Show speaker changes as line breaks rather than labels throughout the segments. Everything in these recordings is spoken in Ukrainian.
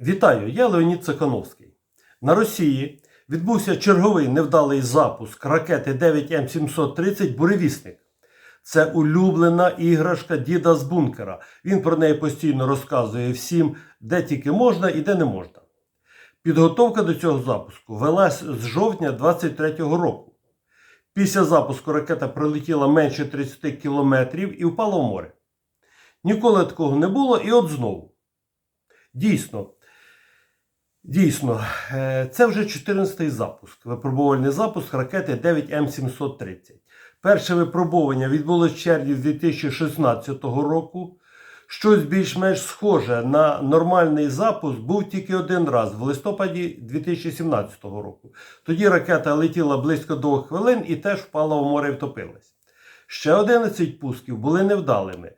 Вітаю, я Леонід Цехановський. На Росії відбувся черговий невдалий запуск ракети 9М730 Буревісник. Це улюблена іграшка діда з бункера. Він про неї постійно розказує всім, де тільки можна і де не можна. Підготовка до цього запуску велась з жовтня 23-го року. Після запуску ракета пролетіла менше 30 кілометрів і впала в море. Ніколи такого не було, і от знову. Дійсно, дійсно, е, це вже 14-й запуск, випробувальний запуск ракети 9М730. Перше випробування відбулося в червні 2016 року. Щось більш-менш схоже на нормальний запуск був тільки один раз в листопаді 2017 року. Тоді ракета летіла близько двох хвилин і теж впала в море і втопилась. Ще 11 пусків були невдалими.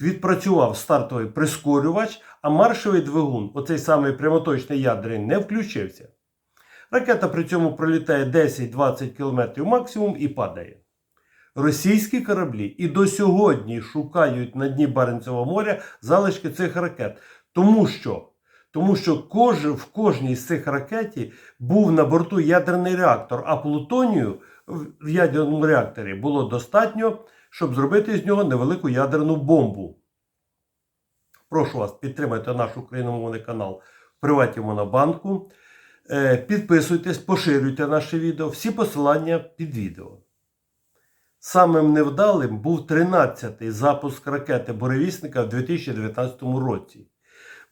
Відпрацював стартовий прискорювач, а маршовий двигун, оцей самий прямоточний ядерний, не включився. Ракета при цьому пролітає 10-20 км максимум і падає. Російські кораблі і до сьогодні шукають на дні Баренцевого моря залишки цих ракет. Тому що, тому що кож, в кожній з цих ракеті був на борту ядерний реактор, а плутонію в ядерному реакторі було достатньо, щоб зробити з нього невелику ядерну бомбу. Прошу вас, підтримайте наш україномовний канал в приваті Монобанку. Е, Підписуйтесь, поширюйте наше відео. Всі посилання під відео. Самим невдалим був 13-й запуск ракети Буревісника в 2019 році.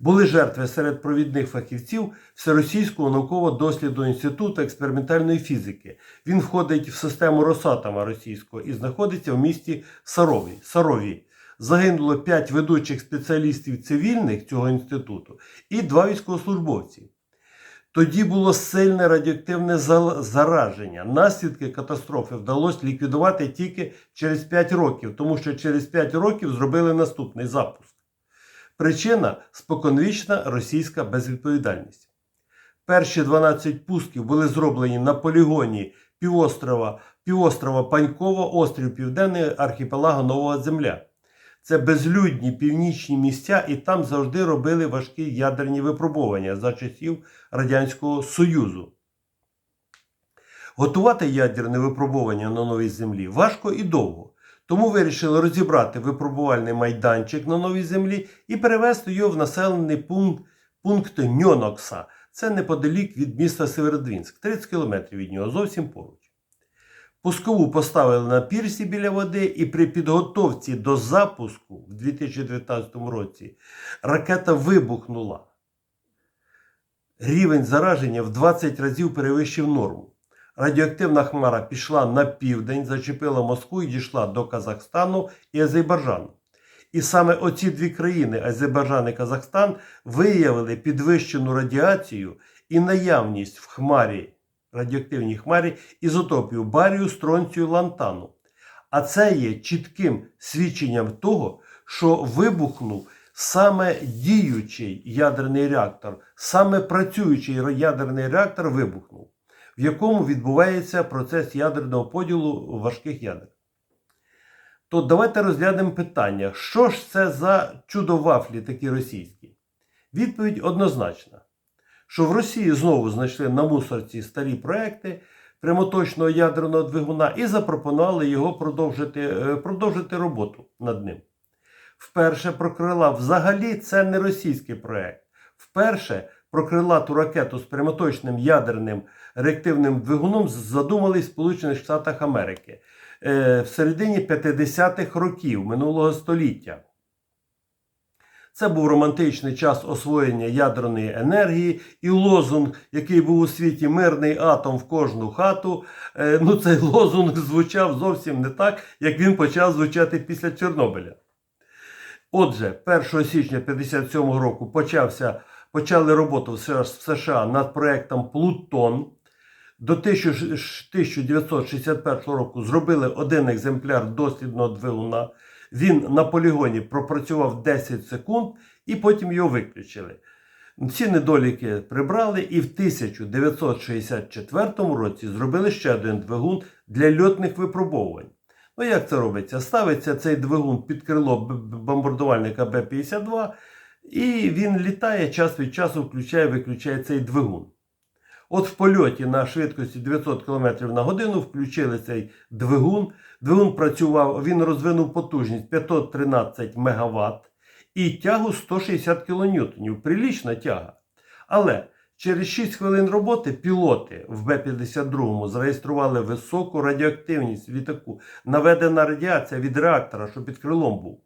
Були жертви серед провідних фахівців Всеросійського науково-дослідного інституту експериментальної фізики. Він входить в систему Росатома російського і знаходиться в місті Сарові. Сарові. Загинуло 5 ведучих спеціалістів цивільних цього інституту і 2 військовослужбовці. Тоді було сильне радіоактивне зараження. Наслідки катастрофи вдалося ліквідувати тільки через 5 років, тому що через 5 років зробили наступний запуск. Причина споконвічна російська безвідповідальність. Перші 12 пусків були зроблені на полігоні півострова, півострова Панькова, острів Південний архіпелага Нова Земля. Це безлюдні північні місця, і там завжди робили важкі ядерні випробування за часів Радянського Союзу. Готувати ядерне випробування на новій землі важко і довго. Тому вирішили розібрати випробувальний майданчик на новій землі і перевести його в населений пункт, пункт Ньонокса. Це неподалік від міста Северодвінськ, 30 км від нього, зовсім поруч. Пускову поставили на пірсі біля води, і при підготовці до запуску в 2019 році ракета вибухнула. Рівень зараження в 20 разів перевищив норму. Радіоактивна хмара пішла на південь, зачепила Москву і дійшла до Казахстану і Азербайджану. І саме оці дві країни, Азербайджан і Казахстан, виявили підвищену радіацію і наявність в хмарі, радіоактивній хмарі ізотопів барію, стронцію, лантану. А це є чітким свідченням того, що вибухнув саме діючий ядерний реактор, саме працюючий ядерний реактор вибухнув, в якому відбувається процес ядерного поділу важких ядер. То давайте розглянемо питання, що ж це за чудо-вафлі такі російські? Відповідь однозначна, що в Росії знову знайшли на мусорці старі проекти прямоточного ядерного двигуна і запропонували його продовжити, е, продовжити роботу над ним. Вперше про крила взагалі це не російський проект. Вперше про крилату ракету з прямоточним ядерним реактивним двигуном задумали в Сполучених Штатах Америки е, в середині 50-х років минулого століття. Це був романтичний час освоєння ядерної енергії і лозунг, який був у світі мирний атом в кожну хату. Е, Ну, цей лозунг звучав зовсім не так, як він почав звучати після Чорнобиля. Отже, 1 січня 1957 року почався, почали роботу в США- над проектом Плутон. До 1961 року зробили один екземпляр дослідного двигуна. Він на полігоні пропрацював 10 секунд і потім його виключили. Ці недоліки прибрали і в 1964 році зробили ще один двигун для льотних випробовувань. Ну, як це робиться? Ставиться цей двигун під крило бомбардувальника Б-52 І він літає час від часу, включає, виключає цей двигун. От в польоті на швидкості 900 км на годину включили цей двигун. Двигун працював, він розвинув потужність 513 МВт і тягу 160 кН. Прилічна тяга. Але через 6 хвилин роботи пілоти в Б-52 зареєстрували високу радіоактивність літаку. Наведена радіація від реактора, що під крилом був.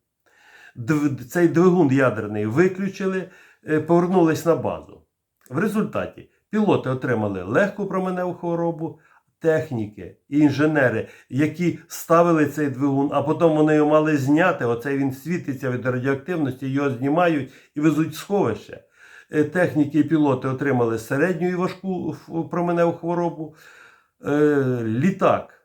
Цей двигун ядерний виключили, е, повернулись на базу. В результаті пілоти отримали легку променеву хворобу, техніки і інженери, які ставили цей двигун, а потім вони його мали зняти. Оце він світиться від радіоактивності, його знімають і везуть в сховище. Е, Техніки і пілоти отримали середню і важку променеву хворобу. Е, Літак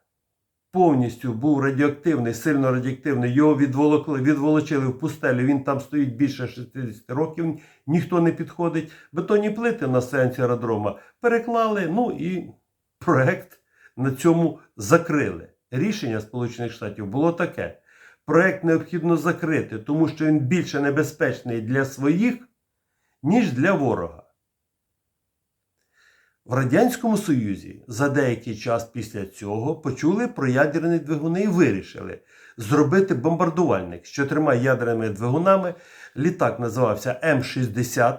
повністю був радіоактивний, сильно радіоактивний. Його відволокли, відволочили в пустелю. Він там стоїть більше 60 років, ніхто не підходить. Бетонні плити на сенсі аеродрома переклали. Ну і проект на цьому закрили. Рішення Сполучених Штатів було таке: проект необхідно закрити, тому що він більше небезпечний для своїх, ніж для ворога. В Радянському Союзі за деякий час після цього почули про ядерні двигуни і вирішили зробити бомбардувальник з чотирма ядерними двигунами. Літак називався М-60.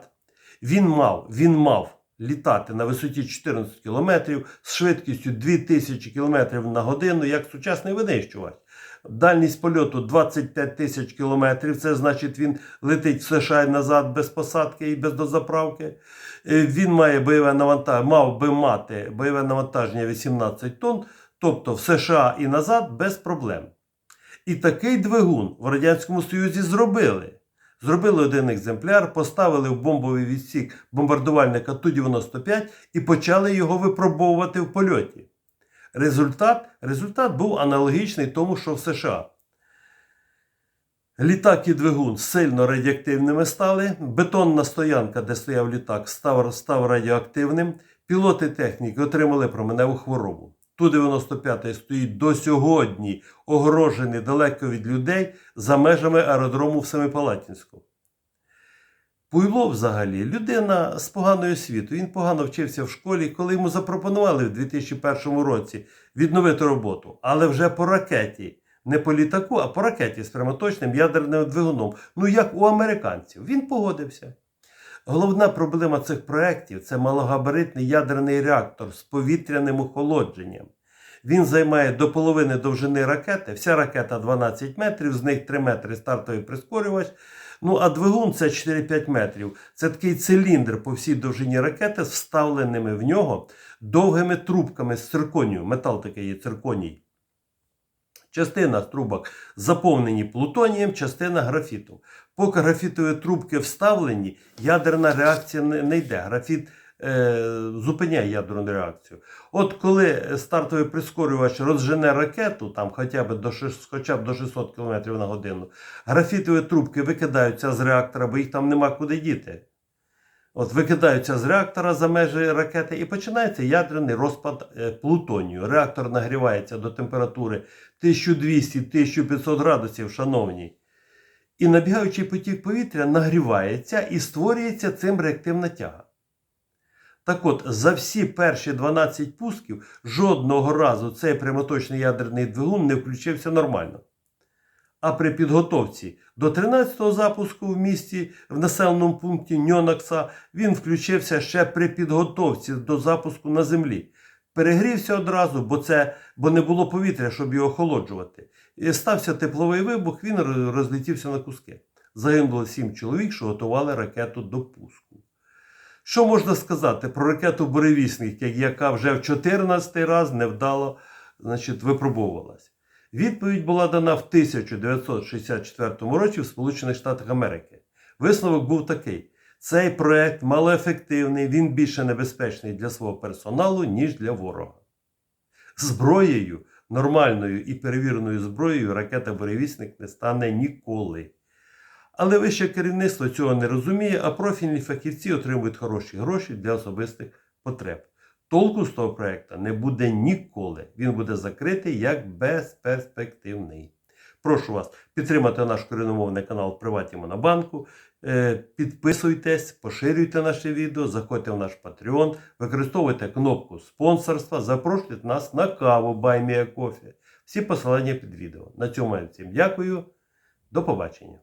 Він мав, він мав літати на висоті 14 км з швидкістю 2000 км на годину, як сучасний винищувач. Дальність польоту 25 тисяч кілометрів. Це значить, він летить в США і назад без посадки і без дозаправки. Е, Він має бойове навантаження, мав би мати бойове навантаження 18 тонн, тобто в США і назад без проблем. І такий двигун в Радянському Союзі зробили. Зробили один екземпляр, поставили в бомбовий відсік бомбардувальника Ту-95 і почали його випробовувати в польоті. Результат, результат був аналогічний тому, що в США. Літак і двигун сильно радіоактивними стали. Бетонна стоянка, де стояв літак, став, став радіоактивним. Пілоти техніки отримали променеву хворобу. Ту-95 стоїть до сьогодні огорожений далеко від людей за межами аеродрому в Семипалатінську. Пуйло взагалі людина з поганою освітою. Він погано вчився в школі, коли йому запропонували в 2001 році відновити роботу, але вже по ракеті. Не по літаку, а по ракеті з прямоточним ядерним двигуном. Ну як у американців. Він погодився. Головна проблема цих проєктів це малогабаритний ядерний реактор з повітряним охолодженням. Він займає до половини довжини ракети. Вся ракета 12 метрів, з них 3 метри стартовий прискорювач. Ну а двигун це 4-5 метрів. Це такий циліндр по всій довжині ракети з вставленими в нього довгими трубками з цирконію. Метал такий є цирконій. Частина трубок заповнені плутонієм, частина графітом. Поки графітові трубки вставлені, ядерна реакція не, йде. Графіт зупиняє ядерну реакцію. От коли стартовий прискорювач розжене ракету, там хоча б до, шиш- хоча б до 600 км на годину, графітові трубки викидаються з реактора, бо їх там нема куди діти. От викидаються з реактора за межі ракети і починається ядерний розпад е, плутонію. Реактор нагрівається до температури 1200-1500 градусів, шановні. І набігаючий потік повітря нагрівається і створюється цим реактивна тяга. Так от, за всі перші 12 пусків жодного разу цей прямоточний ядерний двигун не включився нормально. А при підготовці до 13-го запуску в місті в населеному пункті Ньонакса він включився ще при підготовці до запуску на землі. Перегрівся одразу, бо, це, бо не було повітря, щоб його охолоджувати. І стався тепловий вибух, він роз- розлетівся на куски. Загинуло сім чоловік, що готували ракету до пуску. Що можна сказати про ракету Буревісник, яка вже в 14 раз невдало значить, випробовувалась? Відповідь була дана в 1964 році в Сполучених Штатах Америки. Висновок був такий: цей проект малоефективний, він більше небезпечний для свого персоналу, ніж для ворога. Зброєю, нормальною і перевіреною зброєю ракета Буревісник не стане ніколи. Але вище керівництво цього не розуміє, а профільні фахівці отримують хороші гроші для особистих потреб. Толку з того проекту не буде ніколи. Він буде закритий як безперспективний. Прошу вас підтримати наш коріномовний канал Приваті Монобанку. Е, Підписуйтесь, поширюйте наше відео, заходьте в наш Patreon, використовуйте кнопку спонсорства, запрошуйте нас на каву a Coffee. Всі посилання під відео. На цьому я всім дякую. До побачення.